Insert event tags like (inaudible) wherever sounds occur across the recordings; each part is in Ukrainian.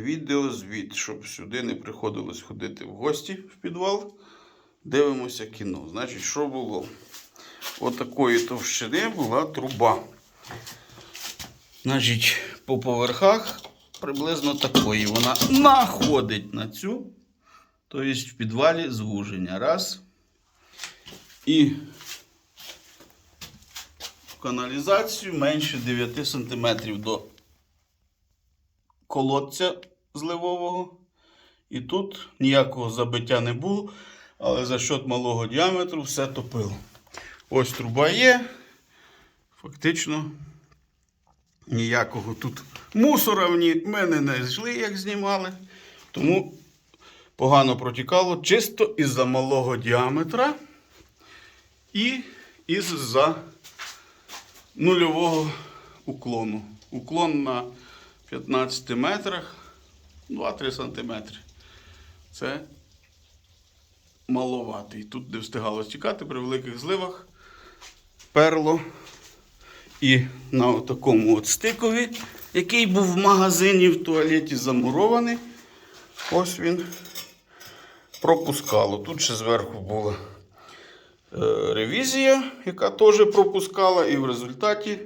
відеозвіт, щоб сюди не приходилось ходити в гості в підвал. Дивимося кіно. Значить, що було? Отакої товщини була труба. Значить, по поверхах приблизно такої. Вона находить на цю. Тобто в підвалі звуження. Раз. І в каналізацію менше 9 см до колодця зливового. І тут ніякого забиття не було, але за счет малого діаметру все топило. Ось труба є. Фактично ніякого тут мусора в ми не знайшли, як знімали. Тому погано протікало чисто із-за малого діаметра і із-за нульового уклону. Уклон на 15 метрах 2-3 сантиметри. Це маловатий. Тут не встигало стікати при великих зливах. Перло. І на такому от стикові, який був в магазині в туалеті замурований. Ось він пропускало. Тут ще зверху була е, ревізія, яка теж пропускала, і в результаті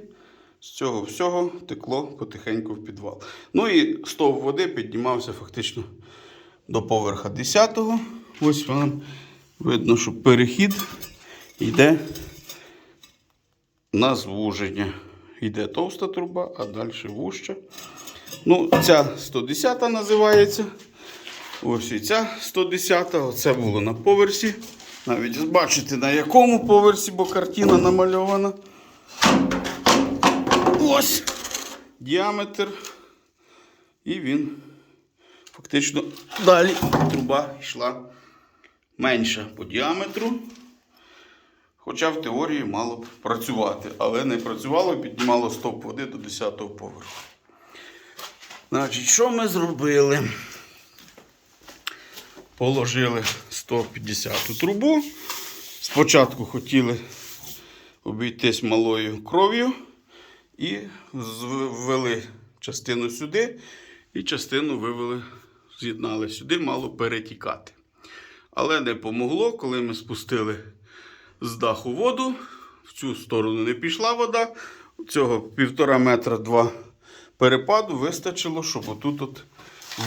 з цього всього текло потихеньку в підвал. Ну і стовп води піднімався фактично до поверха 10-го. Ось вам видно, що перехід йде на звуження. Йде товста труба, а далі вужча. Ну, ця 110 називається. Ось і ця 110. Оце було на поверсі. Навіть бачите, на якому поверсі, бо картина намальована. Ось діаметр. І він фактично далі труба йшла менша по діаметру. Хоча в теорії мало б працювати, але не працювало і піднімало стоп води до 10-го поверху. Значить, що ми зробили? Положили 150 трубу. Спочатку хотіли обійтись малою кров'ю і ввели частину сюди, і частину вивели, з'єднали сюди, мало перетікати. Але не помогло, коли ми спустили з даху воду. В цю сторону не пішла вода. Цього півтора метра два перепаду вистачило, щоб отут от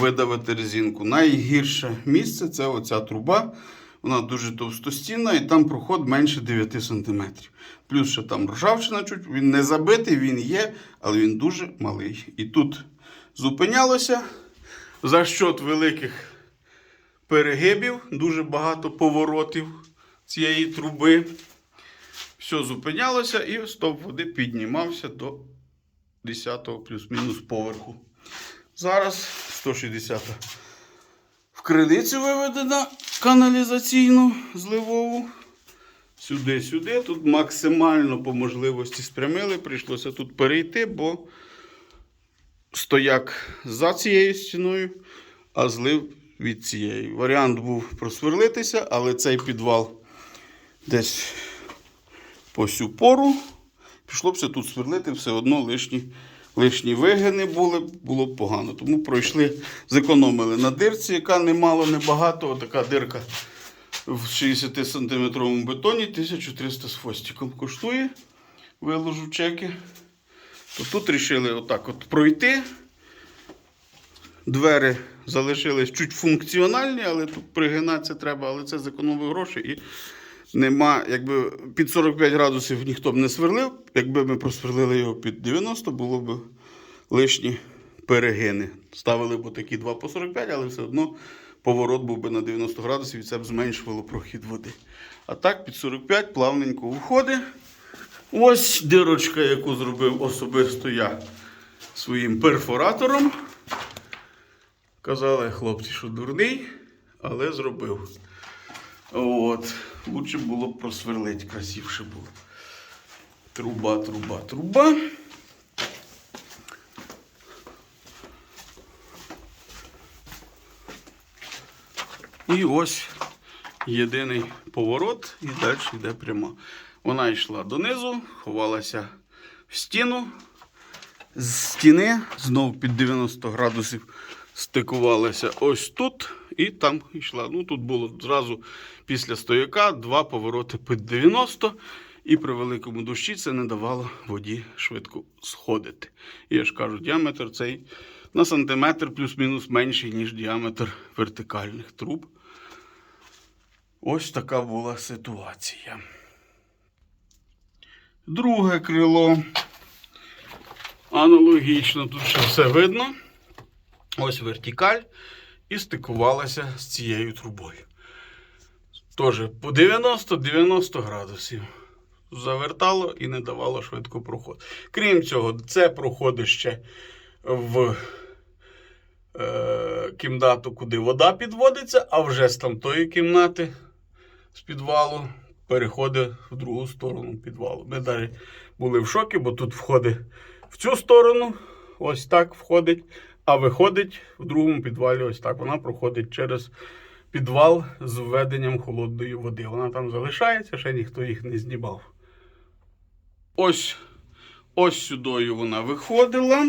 видавити резинку. Найгірше місце це оця труба. Вона дуже товстостінна і там проход менше 9 см. Плюс ще там ржавчина чуть, він не забитий, він є, але він дуже малий. І тут зупинялося за счет великих перегибів, дуже багато поворотів цієї труби. Все зупинялося і стоп води піднімався до 10-го плюс-мінус поверху. Зараз 160 в криницю виведена каналізаційну зливову. Сюди-сюди. Тут максимально по можливості спрямили. Прийшлося тут перейти, бо стояк за цією стіною, а злив від цієї. Варіант був просверлитися, але цей підвал десь по сю пору. Пішло б тут сверлити, все одно лишні, лишні вигини були, було б погано. Тому пройшли, зекономили на дирці, яка немало, небагато. Отака дирка в 60-сантиметровому бетоні 1300 з хвостиком коштує. Виложу чеки. То тут вирішили отак от пройти. Двері залишились чуть функціональні, але тут пригинатися треба, але це зекономив гроші і нема, якби під 45 градусів ніхто б не сверлив. Якби ми просверлили його під 90, було б лишні перегини. Ставили б такі 2 по 45, але все одно поворот був би на 90 градусів і це б зменшувало прохід води. А так під 45 плавненько уходить. Ось дирочка, яку зробив особисто я своїм перфоратором. Казали хлопці, що дурний, але зробив. От. Лучше було б просверлити, красивше було. Труба, труба, труба. І ось єдиний поворот і далі йде прямо. Вона йшла донизу, ховалася в стіну. з стіни, знов під 90 градусів стикувалася ось тут і там йшла. Ну тут було зразу після стояка два повороти під 90, і при великому дощі це не давало воді швидко сходити. І я ж кажу, діаметр цей на сантиметр плюс-мінус менший, ніж діаметр вертикальних труб. Ось така була ситуація. Друге крило. Аналогічно, тут ще все видно. Ось вертикаль і стикувалася з цією трубою. Теж по 90-90 градусів. Завертало і не давало швидко проход. Крім цього, це проходить ще в е, кімнату, куди вода підводиться, а вже з тамтої кімнати з підвалу переходить в другу сторону підвалу. Ми навіть були в шокі, бо тут входить в цю сторону, ось так входить, а виходить в другому підвалі ось так. Вона проходить через підвал з введенням холодної води. Вона там залишається, ще ніхто їх не знімав. Ось, ось сюди вона виходила.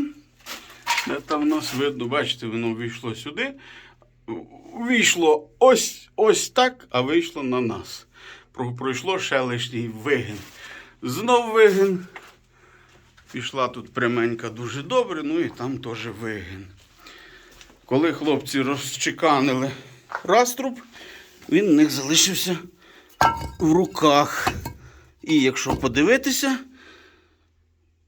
Де там в нас видно, бачите, воно вийшло сюди. Вийшло ось ось так, а вийшло на нас. Пройшло ще лишній вигин. Знов вигин. Пішла тут пряменька дуже добре, ну і там теж вигин. Коли хлопці розчеканили раструб, він у них залишився в руках. І якщо подивитися,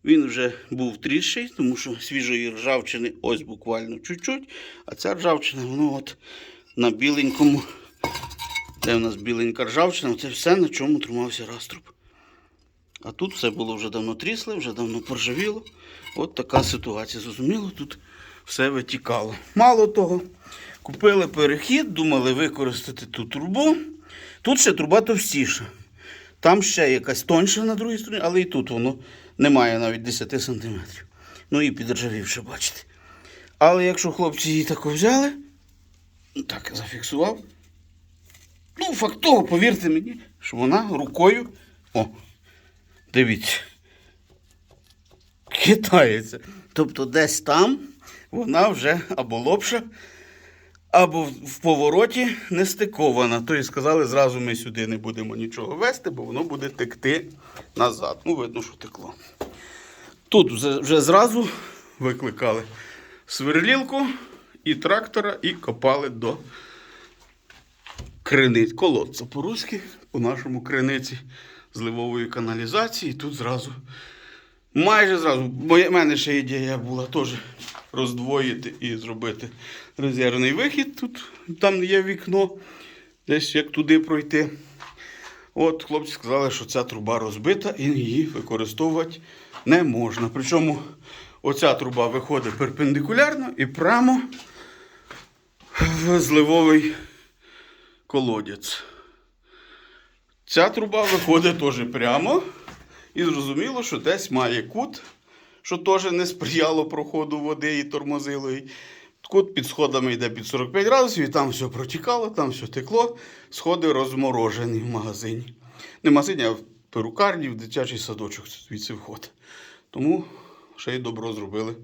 він вже був тріший, тому що свіжої ржавчини ось буквально чуть-чуть. А ця ржавчина, воно от на біленькому, де в нас біленька ржавчина, це все, на чому тримався раструб. А тут все було вже давно трісле, вже давно поржавіло. От така ситуація. Зрозуміло, тут все витікало. Мало того, купили перехід, думали використати ту трубу. Тут ще труба товстіша. Там ще якась тонша на другій стороні, але і тут воно немає навіть 10 сантиметрів. Ну і підржавівше, бачите. Але якщо хлопці її тако взяли, так, зафіксував. Ну, факт того, повірте мені, що вона рукою. О, дивіться. Хитається. Тобто десь там вона вже або лопша, або в- повороті не стикована. Тобто сказали, зразу ми сюди не будемо нічого вести, бо воно буде текти назад. Ну, видно, що текло. Тут вже, зразу викликали сверлілку і трактора, і копали до криниць. Колодця по-руськи, по-нашому криниці зливової каналізації. Тут зразу, майже зразу, бо в мене ще ідея була теж роздвоїти і зробити резервний вихід. Тут там є вікно, десь як туди пройти. От хлопці сказали, що ця труба розбита і її використовувати не можна. Причому оця труба виходить перпендикулярно і прямо в зливовий колодязь. Ця труба виходить теж прямо. І зрозуміло, що десь має кут, що теж не сприяло проходу води і тормозило її. Кут під сходами йде під 45 градусів, і там все протікало, там все текло. Сходи розморожені в магазині. Не в магазині, а в перукарні, в дитячий садочок звідси вход. Тому ще й добро зробили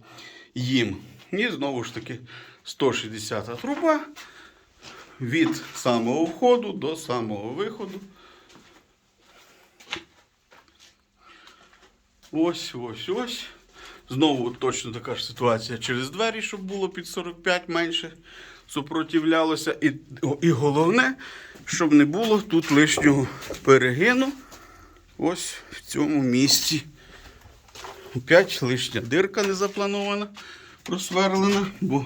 їм. І знову ж таки 160 труба від самого входу до самого виходу. Ось, ось, ось. Знову точно така ж ситуація через двері, щоб було під 45 менше супротивлялося. І, і головне, щоб не було тут лишнього перегину. Ось в цьому місці. Опять лишня дирка не запланована, просверлена, бо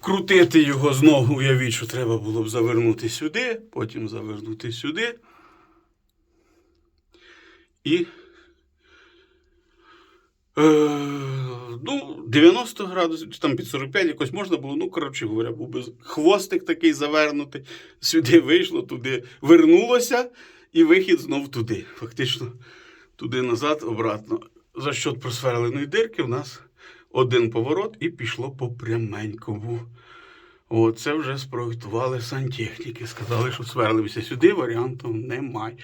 крутити його знову, уявіть, що треба було б завернути сюди, потім завернути сюди. І Е, ну, 90 градусів, там під 45 якось можна було, ну, коротше говоря, був би хвостик такий завернутий, сюди вийшло, туди вернулося, і вихід знов туди. Фактично, туди назад, обратно. За счет просверленої дирки в нас один поворот і пішло по пряменькому. От, це вже спроектували сантехніки. Сказали, що сверлимося сюди, варіантів немає.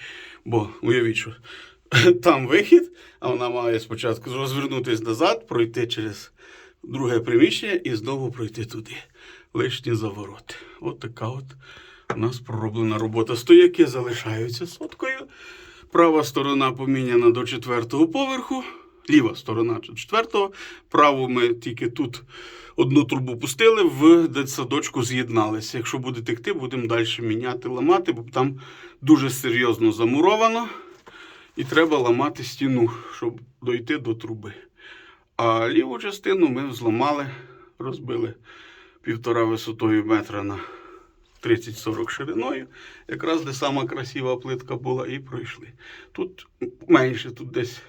Бо уявіть, що (laughs) там вихід, а вона має спочатку розвернутися назад, пройти через друге приміщення і знову пройти туди. Лишні завороти. От така от у нас пророблена робота. Стояки залишаються соткою. Права сторона поміняна до четвертого поверху, ліва сторона четвертого. Праву ми тільки тут одну трубу пустили, в дитсадочку з'єдналися. Якщо буде текти, будемо далі міняти, ламати, бо там дуже серйозно замуровано. І треба ламати стіну, щоб дойти до труби. А ліву частину ми зламали, розбили півтора висотою метра на 30-40 шириною, якраз де сама красива плитка була, і пройшли. Тут менше, тут десь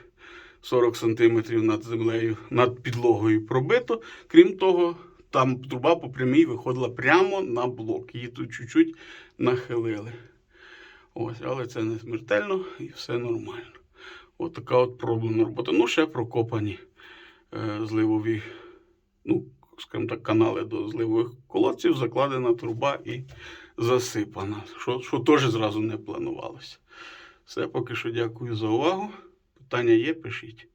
40 сантиметрів над землею, над підлогою пробито. Крім того, там труба по прямій виходила прямо на блок. Її тут чуть-чуть нахилили. Ось, але це не смертельно і все нормально. От така от проблемна робота. Ну, ще прокопані е, зливові, ну, скажімо так, канали до зливових колодців, закладена труба і засипана, що, що теж зразу не планувалося. Все, поки що дякую за увагу. Питання є, пишіть.